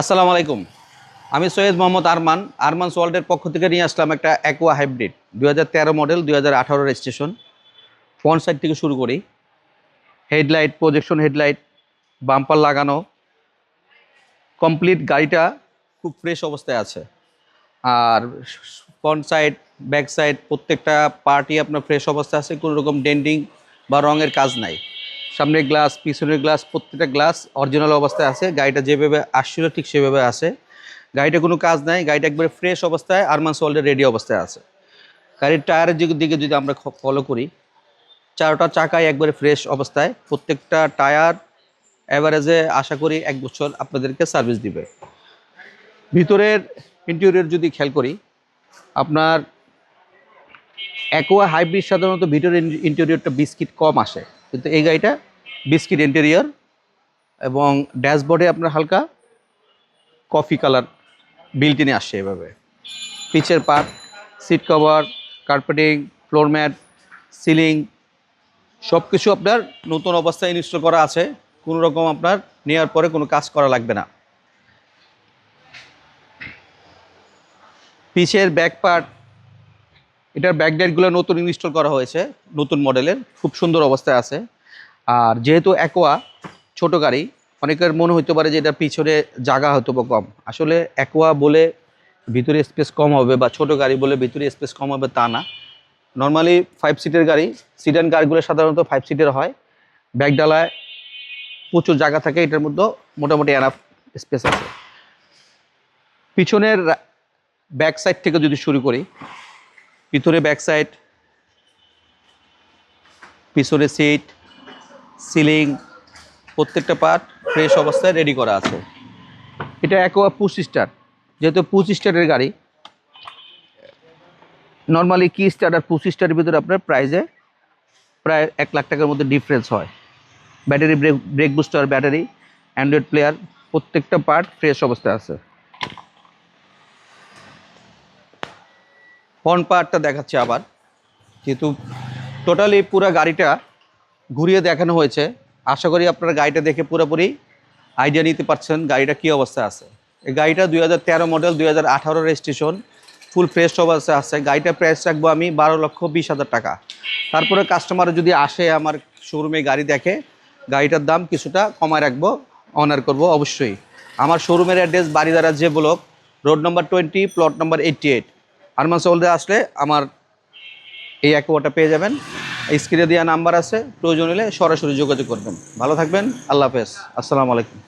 আসসালামু আলাইকুম। আমি সৈয়দ মোহাম্মদ আরমান আরমান ওয়ার্ল্ডের পক্ষ থেকে নিয়ে আসলাম একটা অ্যাকোয়া হাইব্রিড দু হাজার তেরো মডেল দু হাজার আঠারো রেজিস্ট্রেশন ফ্রন্ট সাইড থেকে শুরু করি। হেডলাইট প্রজেকশন হেডলাইট বাম্পার লাগানো। কমপ্লিট গাড়িটা খুব ফ্রেশ অবস্থায় আছে। আর ফ্রন্ট সাইড ব্যাক সাইড প্রত্যেকটা পার্টি আপনার ফ্রেশ অবস্থায় আছে, কোনো রকম ডেন্ডিং বা রঙের কাজ নাই। সামনের গ্লাস, পিছনের গ্লাস, প্রত্যেকটা গ্লাস অরিজিনাল অবস্থায় আছে। গাড়িটা যেভাবে আসছিল ঠিক সেভাবে আছে। গাড়িটা কোনো কাজ নাই, গাড়িটা একবারে ফ্রেশ অবস্থায়, আরমান সোল্ডের রেডি অবস্থায় আছে। গাড়ির টায়ারের দিকে যদি আমরা ফলো করি, চারোটা চাকায় একবারে ফ্রেশ অবস্থায়, প্রত্যেকটা টায়ার অ্যাভারেজে আশা করি এক বছর আপনাদেরকে সার্ভিস দিবে। ভিতরের ইন্টেরিয়র যদি খেয়াল করি, আপনার অ্যাকোয়া হাইব্রিড সাধারণত ভিতরের ইন্টেরিয়রটা বিস্কিট কম আসে, কিন্তু এই গাড়িটা বিস্কিট ইন্টেরিয়র এবং ড্যাশবোর্ডে আপনার হালকা কফি কালার বিল্টিনে আসছে এভাবে। পিচের part seat cover, carpeting, floor mat, ceiling সব কিছু আপনার নতুন অবস্থায় ইনস্টল করা আছে। কোনো রকম আপনার নেওয়ার পরে কোনো কাজ করা লাগবে না। পিচের ব্যাক পার্ট, এটার ব্যাক লাইটগুলো নতুন ইনস্টল করা হয়েছে, নতুন মডেলের, খুব সুন্দর অবস্থায় আছে। আর যেহেতু অ্যাকোয়া ছোট গাড়ি, অনেকের মনে হতে পারে যে এটার পিছনে জায়গা হয়তো বা কম। আসলে অ্যাকোয়া বলে ভিতরে স্পেস কম হবে বা ছোট গাড়ি বলে ভিতরে স্পেস কম হবে তা না। নর্মালি ফাইভ সিটের গাড়ি সিডান গাড়িগুলো সাধারণত ফাইভ সিটের হয়। ব্যাক ডালায় প্রচুর জায়গা থাকে, এটার মধ্যে মোটামুটি এনাফ স্পেস আছে। পিছনের ব্যাক সাইড থেকে যদি শুরু করি পিছনে ব্যাক সাইড পিছনে সিট সিলিং, প্রত্যেকটা পার্ট ফ্রেশ অবস্থায় রেডি করা আছে। এটা একোয়া পুশ স্টার যেহেতু পুশ স্টারের গাড়ি নর্মালি কি স্টার আর পুশ স্টারের ভিতরে আপনার প্রাইজে প্রায় এক লাখ টাকার মধ্যে ডিফারেন্স হয়। Battery brake brake booster battery android player প্রত্যেকটা পার্ট ফ্রেশ অবস্থায় আছে। ফ্রন্ট পার্টটা দেখাচ্ছে আবার, যেহেতু টোটালি পুরো গাড়িটা ঘুরিয়ে দেখানো হয়েছে। আশা করি আপনারা গাড়িটা দেখে পুরোপুরি আইডিয়া নিতে পারছেন গাড়িটা কী অবস্থায় আছে। এই গাড়িটা দুই হাজার তেরো মডেল দুই হাজার আঠারো রেজিস্ট্রেশন ফুল ফ্রেশ অবস্থায় আছে গাড়িটার প্রাইস রাখব আমি বারো লক্ষ বিশ হাজার টাকা। তারপরে কাস্টমার যদি আসে আমার শোরুমে গাড়ি দেখে, গাড়িটার দাম কিছুটা কমায় রাখব অনার করব অবশ্যই। আমার শোরুমের অ্যাড্রেস বাড়িদারা যে block road number twenty plot number eighty eight Arman সৌলদে আসলে আমার এই অ্যাকোয়াটা পেয়ে যাবেন। স্ক্রিনে দেওয়া নাম্বার আছে, প্রয়োজন হলে সরাসরি যোগাযোগ করবেন। ভালো থাকবেন, আল্লাহ হাফেজ। আসসালামু আলাইকুম।